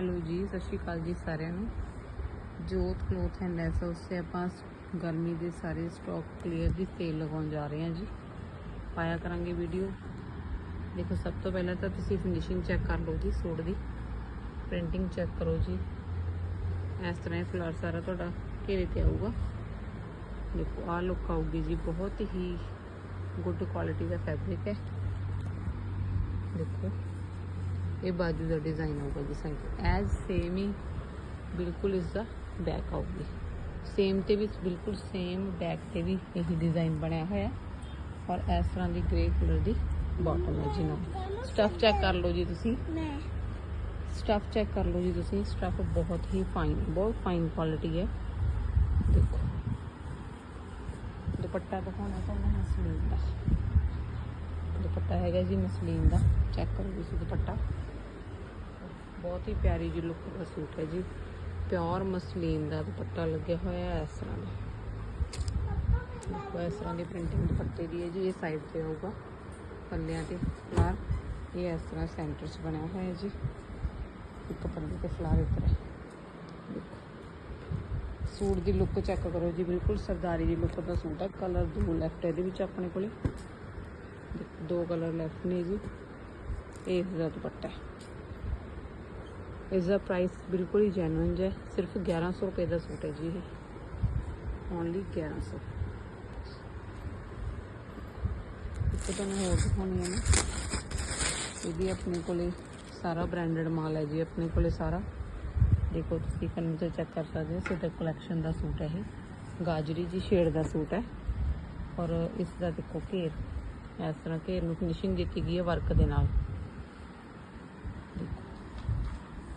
Hello ਜੀ, ਸਤਿ ਸ਼੍ਰੀ ਅਕਾਲ ਜੀ ਸਾਰਿਆਂ ਨੂੰ। Jot cloth and lace house ਸੇ ਆਪਾਂ ਗਰਮੀ ਦੇ ਸਾਰੇ ਸਟਾਕ ਕਲੀਅਰ ਦੀ ਸੇਲ ਲਗਾਉਣ ਜਾ ਰਹੇ ਹਾਂ ਜੀ। ਪਾਇਆ ਕਰਾਂਗੇ ਵੀਡੀਓ ਦੇਖੋ, ਸਭ ਤੋਂ ਪਹਿਲਾਂ ਤਾਂ ਤੁਸੀਂ ਫਿਨਿਸ਼ਿੰਗ ਚੈੱਕ ਕਰ ਲਓ ਜੀ ਸੂਟ ਦੀ। ਪ੍ਰਿੰਟਿੰਗ ਚੈੱਕ ਕਰੋ ਜੀ। ਇਸ ਤਰ੍ਹਾਂ ਇਹ ਫਲਾਰ ਸਾਰਾ ਤੁਹਾਡਾ ਘੇਰੇ ਤੇ ਆਊਗਾ। ਦੇਖੋ, ਆਹ ਲੁੱਕ ਆਊਗੀ ਜੀ, ਬਹੁਤ ਹੀ ਗੁੱਡ ਕੁਆਲਿਟੀ ਦਾ ਫੈਬਰਿਕ ਹੈ। ਦੇਖੋ। ਇਹ ਬਾਜੂ ਦਾ ਡਿਜ਼ਾਈਨ ਆਊਗਾ ਜੀ ਸਾਈਡ ਐਜ਼ ਸੇਮ ਹੀ ਬਿਲਕੁਲ ਇਸ ਦਾ ਬੈਕ ਆਊਗੀ। ਸੇਮ ਤੇ ਵੀ, ਬਿਲਕੁਲ ਸੇਮ ਬੈਕ ਤੇ ਵੀ ਇਹੀ ਡਿਜ਼ਾਈਨ ਬਣਿਆ ਹੋਇਆ। ਔਰ ਇਸ ਤਰ੍ਹਾਂ ਦੀ ਗ੍ਰੇ ਕਲਰ ਦੀ ਬਾਟਮ ਹੈ ਜੀ ਨਾਲ। ਸਟਫ ਚੈੱਕ ਕਰ ਲਓ ਜੀ ਤੁਸੀਂ। ਮੈਂ ਸਟਫ ਚੈੱਕ ਕਰ ਲਓ ਜੀ ਤੁਸੀਂ। ਸਟਫ ਬਹੁਤ ਹੀ ਫਾਈਨ ਬਹੁਤ ਫਾਈਨ ਕੁਆਲਿਟੀ ਹੈ। ਦੇਖੋ। ਦੁਪੱਟਾ ਦਿਖਾਉਣਾ ਤੁਹਾਨੂੰ ਮਸਲੀਨ ਦਾ। ਦੁਪੱਟਾ ਹੈਗਾ ਜੀ ਮਸਲੀਨ ਦਾ। ਚੈੱਕ ਕਰੋ ਤੁਸੀਂ ਦੁਪੱਟਾ। ਬਹੁਤ ਹੀ ਪਿਆਰੀ ਜੀ ਲੁੱਕ ਦਾ ਸੂਟ ਹੈ ਜੀ। ਪਿਓਰ ਮਸਲੀਨ ਦਾ ਦੁਪੱਟਾ ਲੱਗਿਆ ਹੋਇਆ ਹੈ ਇਸ ਤਰ੍ਹਾਂ ਦਾ। ਦੇਖੋ, ਇਸ ਤਰ੍ਹਾਂ ਦੀ ਪ੍ਰਿੰਟਿੰਗ ਦੁਪੱਟੇ ਦੀ ਹੈ ਜੀ, ਇਹ ਸਾਈਡ ਤੇ ਆਊਗਾ, ਪੱਲਿਆਂ ਤੇ ਫਲਾਰ। ਇਹ ਇਸ ਤਰ੍ਹਾਂ ਸੈਂਟਰ 'ਚ ਬਣਿਆ ਹੋਇਆ ਹੈ ਜੀ। ਇੱਕ ਪੱਲੇ ਤੇ ਫਲਾਰ ਉੱਪਰ ਹੈ ਦੇਖੋ, ਸੂਟ ਦੀ ਲੁੱਕ ਚੈੱਕ ਕਰੋ ਜੀ, ਬਿਲਕੁਲ ਸਰਦਾਰੀ ਦੀ ਲੁੱਕ ਦਾ ਸੂਟ ਹੈ। ਕਲਰ ਦੋ ਲੈਫਟ ਇਹਦੇ ਵਿੱਚ ਆਪਣੇ ਕੋਲੇ। ਦੋ ਕਲਰ ਲੈਫਟ ਨੇ ਜੀ। ਇਹ ਦਾ ਦੁਪੱਟਾ ਹੈ। ਇਸ ਦਾ ਪ੍ਰਾਈਸ ਬਿਲਕੁਲ ਹੀ ਜੈਨੂਇਨ ਹੈ। ਸਿਰਫ 1100 ਰੁਪਏ ਦਾ ਸੂਟ ਹੈ ਜੀ ਇਹ। ਓਨਲੀ 1100 ਇੱਕ ਤੁਹਾਨੂੰ ਹੋਰ ਦਿਖਾਉਣੀ ਹੈ ਨਾ। ਇਹਦੀ ਆਪਣੇ ਕੋਲੇ ਸਾਰਾ ਬ੍ਰਾਂਡਡ ਮਾਲ ਹੈ ਜੀ, ਆਪਣੇ ਕੋਲੇ ਸਾਰਾ। ਦੇਖੋ ਤੁਸੀਂ ਕੰਨ ਤੇ ਚੈੱਕ ਕਰ ਸਕਦੇ ਹੋ। ਸਿੱਧਾ ਕਲੈਕਸ਼ਨ ਦਾ ਸੂਟ ਹੈ ਇਹ। ਗਾਜਰੀ ਜੀ ਸ਼ੇਡ ਦਾ ਸੂਟ ਹੈ। ਔਰ ਇਸ ਦਾ ਦੇਖੋ ਘੇਰ। ਇਸ ਤਰ੍ਹਾਂ ਘੇਰ ਨੂੰ ਫਿਨਿਸ਼ਿੰਗ ਦਿੱਤੀ ਗਈ ਹੈ ਵਰਕ ਦੇ ਨਾਲ।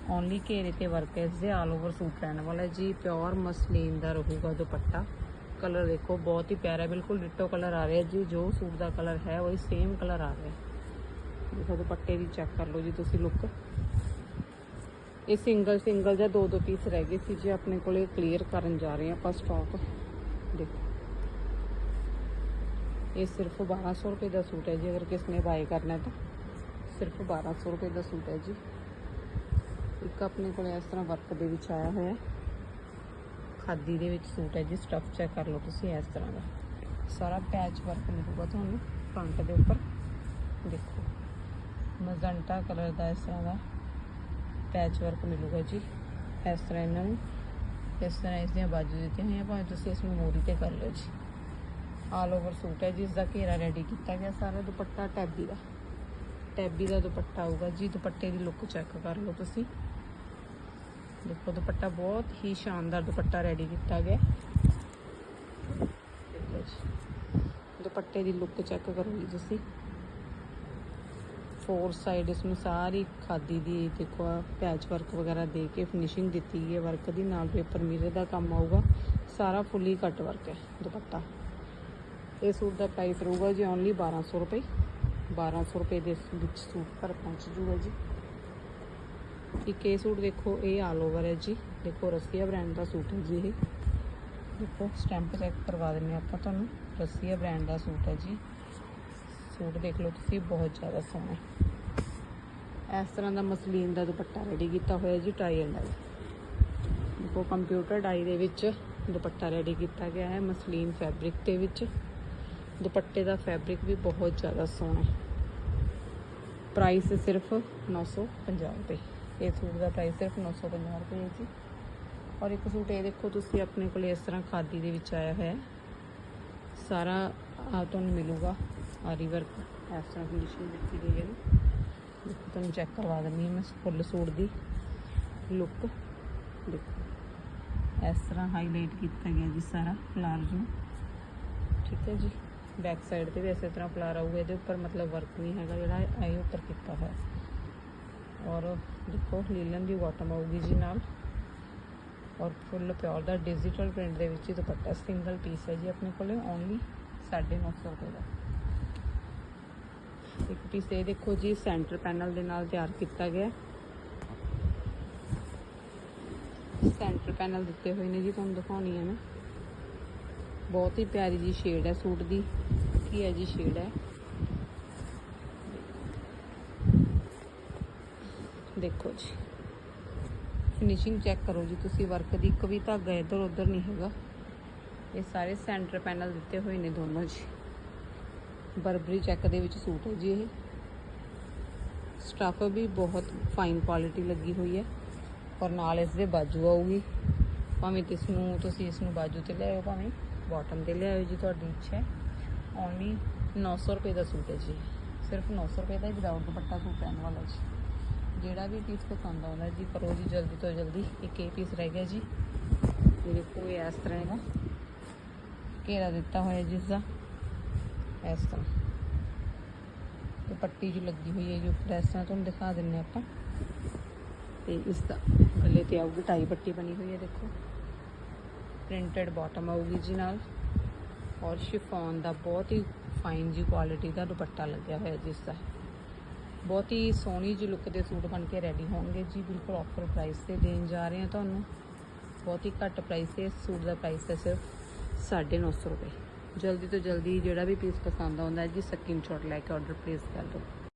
ਓਨਲੀ ਘੇਰੇ ਤੇ ਵਰਕ ਹੈ ਇਸ ਦੇ ਆਲ ਓਵਰ ਸੂਟ ਰਹਿਣ ਵਾਲਾ ਜੀ ਪਿਓਰ ਮਸਲੀਨ ਦਾ ਰਹੂਗਾ ਦੁਪੱਟਾ। ਕਲਰ ਦੇਖੋ, ਬਹੁਤ ਹੀ ਪਿਆਰਾ ਬਿਲਕੁਲ ਡਿਟੋ ਕਲਰ ਆ ਰਿਹਾ ਜੀ, ਜੋ ਸੂਟ ਦਾ ਕਲਰ ਹੈ, ਉਹੀ ਸੇਮ ਕਲਰ ਆ ਰਿਹਾ ਦੇਖੋ, ਦੁਪੱਟੇ ਦੀ ਚੈੱਕ ਕਰ ਲਓ ਜੀ ਤੁਸੀਂ ਲੁੱਕ ਇਹ ਸਿੰਗਲ ਸਿੰਗਲ ਜਾਂ ਦੋ ਦੋ ਪੀਸ ਰਹਿ ਗਏ ਸੀ ਜੀ, ਆਪਣੇ ਕੋਲੇ ਕਲੀਅਰ ਕਰਨ ਜਾ ਰਹੇ ਹਾਂ ਆਪਾਂ ਸਟਾਕ ਦੇਖੋ। ਇਹ ਸਿਰਫ 1200 ਰੁਪਏ ਦਾ ਸੂਟ ਹੈ ਜੀ, ਅਗਰ ਕਿਸ ਨੇ ਬਾਏ ਕਰਨਾ ਤਾਂ। ਸਿਰਫ 1200 ਰੁਪਏ ਦਾ ਸੂਟ ਹੈ ਜੀ। ਇੱਕ ਆਪਣੇ ਕੋਲ ਇਸ ਤਰ੍ਹਾਂ ਵਰਕ ਦੇ ਵਿੱਚ ਆਇਆ ਹੋਇਆ ਖਾਦੀ ਦੇ ਵਿੱਚ ਸੂਟ ਹੈ ਜੀ ਸਟਫ ਚੈੱਕ ਕਰ ਲਓ ਤੁਸੀਂ ਇਸ ਤਰ੍ਹਾਂ ਦਾ। ਸਾਰਾ ਪੈਚ ਵਰਕ ਮਿਲੂਗਾ ਤੁਹਾਨੂੰ ਫਰੰਟ ਦੇ ਉੱਪਰ। ਦੇਖੋ ਮਜ਼ੰਟਾ ਕਲਰ ਦਾ ਇਸ ਤਰ੍ਹਾਂ ਦਾ ਪੈਚ ਵਰਕ ਮਿਲੂਗਾ ਜੀ। ਇਸ ਤਰ੍ਹਾਂ ਇਹਨਾਂ ਨੂੰ, ਇਸ ਤਰ੍ਹਾਂ ਇਸ ਦੀਆਂ ਬਾਜੂ ਦਿੱਤੀਆਂ ਹੋਈਆਂ, ਭਾਵੇਂ ਤੁਸੀਂ ਇਸ ਨੂੰ ਮੋਰੀ ਤੇ ਕਰ ਲਓ ਜੀ। ਆਲ ਓਵਰ ਸੂਟ ਹੈ ਜੀ, ਇਸ ਦਾ ਘੇਰਾ ਰੈਡੀ ਕੀਤਾ ਗਿਆ ਸਾਰਾ ਦੁਪੱਟਾ, ਟੈਬੀ ਦਾ। ਟੈਬੀ ਦਾ ਦੁਪੱਟਾ ਆਊਗਾ ਜੀ, ਦੁਪੱਟੇ ਦੀ ਲੁੱਕ ਚੈੱਕ ਕਰ ਲਓ ਤੁਸੀਂ। ਦੇਖੋ, ਦੁਪੱਟਾ ਬਹੁਤ ਹੀ ਸ਼ਾਨਦਾਰ ਦੁਪੱਟਾ ਰੈਡੀ ਕੀਤਾ ਗਿਆ। ਦੇਖੋ ਜੀ, ਦੁਪੱਟੇ ਦੀ ਲੁੱਕ ਚੈੱਕ ਕਰੋ ਜੀ ਤੁਸੀਂ। ਫੋਰ ਸਾਈਡ ਇਸ ਨੂੰ ਸਾਰੀ ਖਾਦੀ ਦੀ, ਦੇਖੋ ਪੈਚ ਵਰਕ ਵਗੈਰਾ ਦੇ ਕੇ ਫਿਨਿਸ਼ਿੰਗ ਦਿੱਤੀ ਗਈ ਹੈ ਵਰਕ ਦੀ। ਨਾਲ ਪੇਪਰ ਮਿਰਰ ਦਾ ਕੰਮ ਆਊਗਾ। ਸਾਰਾ ਫੁੱਲੀ ਕੱਟ ਵਰਕ ਹੈ ਦੁਪੱਟਾ। ਇਹ ਸੂਟ ਦਾ ਪ੍ਰਾਈਸ ਰਹੂਗਾ ਜੀ ਓਨਲੀ 1200 ਰੁਪਏ। 1200 ਰੁਪਏ ਦੇ ਵਿੱਚ ਸੂਟ ਪਰ ਪਹੁੰਚ ਜੂਗਾ ਜੀ। ਇੱਕ ਇਹ ਸੂਟ ਦੇਖੋ, ਇਹ ਆਲ ਓਵਰ ਹੈ ਜੀ। ਦੇਖੋ, ਰਸੀਆ ਬ੍ਰਾਂਡ ਦਾ ਸੂਟ ਹੈ ਜੀ ਇਹ। ਦੇਖੋ ਸਟੈਂਪ ਚੈੱਕ ਕਰਵਾ ਦਿੰਨੇ ਆਪਾਂ ਤੁਹਾਨੂੰ। ਰਸੀਆ ਬ੍ਰਾਂਡ ਦਾ ਸੂਟ ਹੈ ਜੀ। ਸੂਟ ਦੇਖ ਲਓ ਤੁਸੀਂ, ਬਹੁਤ ਜ਼ਿਆਦਾ ਸੋਹਣਾ ਇਸ ਤਰ੍ਹਾਂ ਦਾ ਮਸਲੀਨ ਦਾ ਦੁਪੱਟਾ ਰੈਡੀ ਕੀਤਾ ਹੋਇਆ ਜੀ ਟਾਈ ਐਂਡ ਡਾਈ ਦੇਖੋ ਕੰਪਿਊਟਰ ਡਾਈ ਦੇ ਵਿੱਚ ਦੁਪੱਟਾ ਰੈਡੀ ਕੀਤਾ ਗਿਆ ਹੈ, ਮਸਲੀਨ ਫੈਬਰਿਕ ਦੇ ਵਿੱਚ। ਦੁਪੱਟੇ ਦਾ ਫੈਬਰਿਕ ਵੀ ਬਹੁਤ ਜ਼ਿਆਦਾ ਸੋਹਣਾ ਹੈ। ਪ੍ਰਾਈਸ ਸਿਰਫ 950 ਰੁਪਏ। ਇਹ ਸੂਟ ਦਾ ਪ੍ਰਾਈਸ ਸਿਰਫ 950 ਰੁਪਏ ਜੀ। ਔਰ ਇੱਕ ਸੂਟ ਇਹ ਦੇਖੋ, ਤੁਸੀਂ ਆਪਣੇ ਕੋਲ ਇਸ ਤਰ੍ਹਾਂ ਖਾਦੀ ਦੇ ਵਿੱਚ ਆਇਆ ਹੋਇਆ ਹੈ। ਸਾਰਾ ਆ ਤੁਹਾਨੂੰ ਮਿਲੂਗਾ। ਆਰੀ ਵਰਕ ਇਸ ਤਰ੍ਹਾਂ ਕੰਡੀਸ਼ਨ ਦਿੱਤੀ ਗਈ ਹੈ ਦੇਖੋ, ਤੁਹਾਨੂੰ ਚੈੱਕ ਕਰਵਾ ਦਿੰਦੀ ਹਾਂ ਮੈਂ ਫੁੱਲ ਸੂਟ ਦੀ ਲੁੱਕ ਦੇਖੋ, ਇਸ ਤਰ੍ਹਾਂ ਹਾਈਲਾਈਟ ਕੀਤਾ ਗਿਆ ਜੀ ਸਾਰਾ ਫਲਾਰ ਨੂੰ। ਠੀਕ ਹੈ ਜੀ। ਬੈਕ ਸਾਈਡ ਤੇ ਵੀ ਇਸੇ ਤਰ੍ਹਾਂ ਫਲਾਰ ਆਊਗਾ। ਇਹਦੇ ਉੱਪਰ ਮਤਲਬ ਵਰਕ ਨਹੀਂ ਹੈਗਾ ਜਿਹੜਾ ਇਹ ਉੱਪਰ ਕੀਤਾ ਹੋਇਆ। ਔਰ ਦੇਖੋ ਲੀਲਨ ਦੀ ਬਾਟਮ ਆਊਗੀ ਜੀ ਨਾਲ। ਔਰ ਫੁੱਲ ਪਿਓਰ ਦਾ ਡਿਜੀਟਲ ਪ੍ਰਿੰਟ ਦੇ ਵਿੱਚ ਹੀ ਦੁਪੱਟਾ ਸਿੰਗਲ ਪੀਸ ਹੈ ਜੀ ਆਪਣੇ ਕੋਲੇ ਓਨਲੀ 950 ਰੁਪਏ ਦਾ। ਇੱਕ ਪੀਸ ਇਹ ਦੇਖੋ ਜੀ ਸੈਂਟਰ ਪੈਨਲ ਦੇ ਨਾਲ ਤਿਆਰ ਕੀਤਾ ਗਿਆ। ਸੈਂਟਰ ਪੈਨਲ ਦਿੱਤੇ ਹੋਏ ਨੇ ਜੀ, ਤੁਹਾਨੂੰ ਦਿਖਾਉਣੀ ਹੈ ਮੈਂ। ਬਹੁਤ ਹੀ ਪਿਆਰੀ ਜੀ ਸ਼ੇਡ ਹੈ, ਸੂਟ ਦੀ। ਕੀ ਹੈ ਜੀ ਸ਼ੇਡ ਹੈ? ਦੇਖੋ ਜੀ। ਫਿਨਿਸ਼ਿੰਗ ਚੈੱਕ ਕਰੋ ਜੀ ਤੁਸੀਂ ਵਰਕ ਦੀ ਇੱਕ ਵੀ ਧਾਗਾ ਇੱਧਰ ਉੱਧਰ ਨਹੀਂ ਹੈਗਾ। ਇਹ ਸਾਰੇ ਸੈਂਟਰ ਪੈਨਲ ਦਿੱਤੇ ਹੋਏ ਨੇ ਦੋਨੋਂ ਜੀ। ਬਰਬਰੀ ਚੈੱਕ ਦੇ ਵਿੱਚ ਸੂਟ ਹੈ ਜੀ ਇਹ। ਸਟਫ ਵੀ ਬਹੁਤ ਫਾਈਨ ਕੁਆਲਿਟੀ ਲੱਗੀ ਹੋਈ ਹੈ। ਔਰ ਨਾਲ ਇਸ ਦੇ ਬਾਜੂ ਆਊਗੀ। ਭਾਵੇਂ ਇਸ ਨੂੰ ਤੁਸੀਂ ਇਸ ਨੂੰ ਬਾਜੂ ਤੇ ਲਿਆਓ ਭਾਵੇਂ ਬਾਟਮ ਤੇ ਲਿਆਓ ਜੀ, ਤੁਹਾਡੀ ਇੱਛਾ ਹੈ। ਓਨਲੀ 900 ਰੁਪਏ ਦਾ ਸੂਟ ਹੈ ਜੀ। ਸਿਰਫ 900 ਰੁਪਏ ਦਾ ਵਿਦਆਊਟ ਦੁਪੱਟਾ ਸੂਟ ਪੈਣ ਵਾਲਾ ਜੀ। ਜਿਹੜਾ ਵੀ ਪੀਸ ਪਸੰਦ ਆਉਂਦਾ ਜੀ ਕਰੋ ਜੀ ਜਲਦੀ ਤੋਂ ਜਲਦੀ ਇੱਕ ਇਹ ਪੀਸ ਰਹਿ ਗਿਆ ਜੀ। ਇਹ ਦੇਖੋ ਇਹ ਇਸ ਤਰ੍ਹਾਂ ਦਾ ਘੇਰਾ ਦਿੱਤਾ ਹੋਇਆ ਜਿਸ ਦਾ ਇਸ ਤਰ੍ਹਾਂ। ਤੇ ਪੱਟੀ ਜੋ ਲੱਗੀ ਹੋਈ ਹੈ ਜੋ ਪ੍ਰੈਸ ਨਾਲ ਤੁਹਾਨੂੰ ਦਿਖਾ ਦਿੰਨੇ ਆਪਾਂ। ਤੇ ਇਸ ਦਾ ਗਲੇ ਤੇ ਆਊਗੀ ਟਾਈ ਪੱਟੀ ਬਣੀ ਹੋਈ ਹੈ, ਦੇਖੋ। ਪ੍ਰਿੰਟਡ ਬਾਟਮ ਆਊਗੀ ਜੀ ਨਾਲ। ਔਰ ਸ਼ਿਫੋਨ ਦਾ ਬਹੁਤ ਹੀ ਫਾਈਨ ਜੀ ਕੁਆਲਿਟੀ ਦਾ ਦੁਪੱਟਾ ਲੱਗਿਆ ਹੋਇਆ ਜਿਸ ਦਾ ਬਹੁਤ ਹੀ ਸੋਹਣੀ ਜੀ ਲੁੱਕ ਦੇ ਸੂਟ ਬਣ ਕੇ ਰੈਡੀ ਹੋਣਗੇ। ਜੀ, ਬਿਲਕੁਲ ਆਫਰ ਪ੍ਰਾਈਸ ਤੇ ਦੇਣ ਜਾ ਰਹੇ ਹਾਂ ਤੁਹਾਨੂੰ। ਬਹੁਤ ਹੀ ਘੱਟ ਪ੍ਰਾਈਸ ਤੇ ਇਸ ਸੂਟ ਦਾ ਪ੍ਰਾਈਸ ਹੈ ਸਿਰਫ 950 ਰੁਪਏ। ਜਲਦੀ ਤੋਂ ਜਲਦੀ ਜਿਹੜਾ ਵੀ ਪੀਸ ਪਸੰਦ ਆਉਂਦਾ ਹੈ ਜੀ ਸਕਰੀਨਸ਼ਾਟ ਲੈ ਕੇ ਆਰਡਰ ਪਲੇਸ ਕਰ ਦਿਓ।